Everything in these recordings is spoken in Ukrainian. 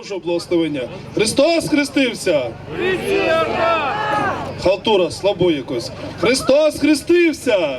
Божого благословення. Христос хрестився! Халтура, слабо якось. Христос хрестився!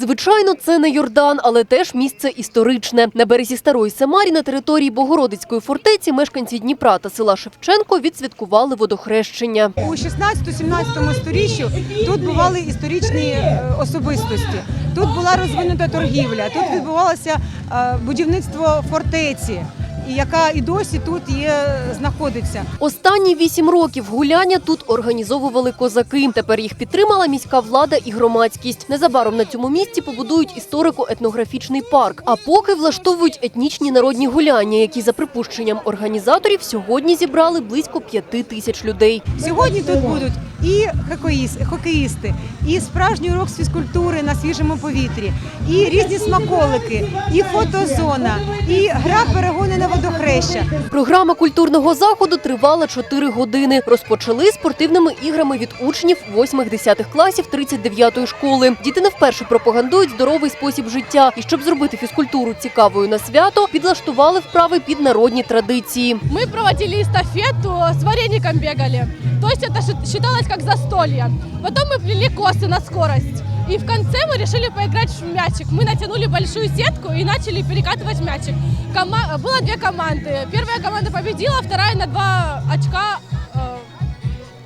Звичайно, це не Йордан, але теж місце історичне. На березі Старої Самарі на території Богородицької фортеці мешканці Дніпра та села Шевченко відсвяткували водохрещення. У 16-17 сторіччі тут бували історичні е, особистості. Тут була розвинута торгівля, тут відбувалося е, будівництво фортеці, і яка і досі тут є, знаходиться. Останні вісім років гуляння тут організовували козаки. Тепер їх підтримала міська влада і громадськість. Незабаром на цьому місці побудують історико-етнографічний парк. А поки влаштовують етнічні народні гуляння, які за припущенням організаторів сьогодні зібрали близько п'яти тисяч людей. Сьогодні тут будуть і хокеїс- хокеїсти, і справжній урок з фізкультури на свіжому повітрі, і різні смаколики, і фотозона, і гра перегони на водохреща. Програма культурного заходу тривала 4 години. Розпочали спортивними іграми від учнів 8-10 класів 39-ї школи. Діти не вперше пропагандують здоровий спосіб життя. І щоб зробити фізкультуру цікавою на свято, підлаштували вправи під народні традиції. Мы проводили эстафету, с вареником бегали. То есть это ши- считалось как застолье. Потом мы плели косы на скорость. И в конце мы решили поиграть в мячик. Мы натянули большую сетку и начали перекатывать мячик. Кома- Было две команды. Первая команда победила, вторая на два очка э,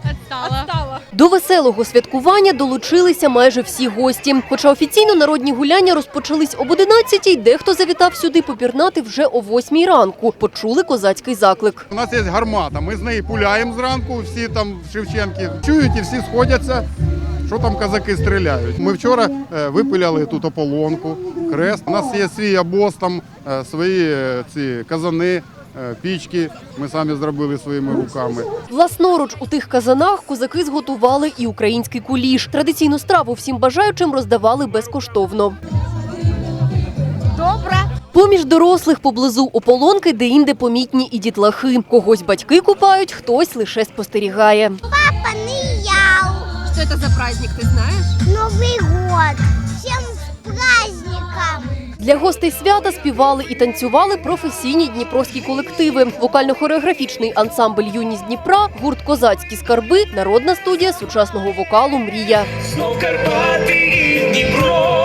отстала. До веселого святкування долучилися майже всі гості. Хоча офіційно народні гуляння розпочались об 11-й, дехто завітав сюди попірнати вже о 8-й ранку. Почули козацький заклик. У нас є гармата, ми з неї пуляємо зранку, всі там Шевченки чують і всі сходяться, що там казаки стріляють. Ми вчора е, випиляли тут ополонку, крест. У нас є свій обоз, там е, свої е, ці казани, пічки. Ми самі зробили своїми руками. Власноруч у тих казанах козаки зготували і український куліш. Традиційну страву всім бажаючим роздавали безкоштовно. Добре. Поміж дорослих поблизу ополонки, де інде помітні і дітлахи. Когось батьки купають, хтось лише спостерігає. Паниял. Що це за праздник, ти знаєш? Новый год. Для гостей свята співали і танцювали професійні дніпровські колективи. Вокально-хореографічний ансамбль Юність Дніпра, гурт Козацькі скарби, народна студія сучасного вокалу Мрія. Знов Карпати і Дніпро,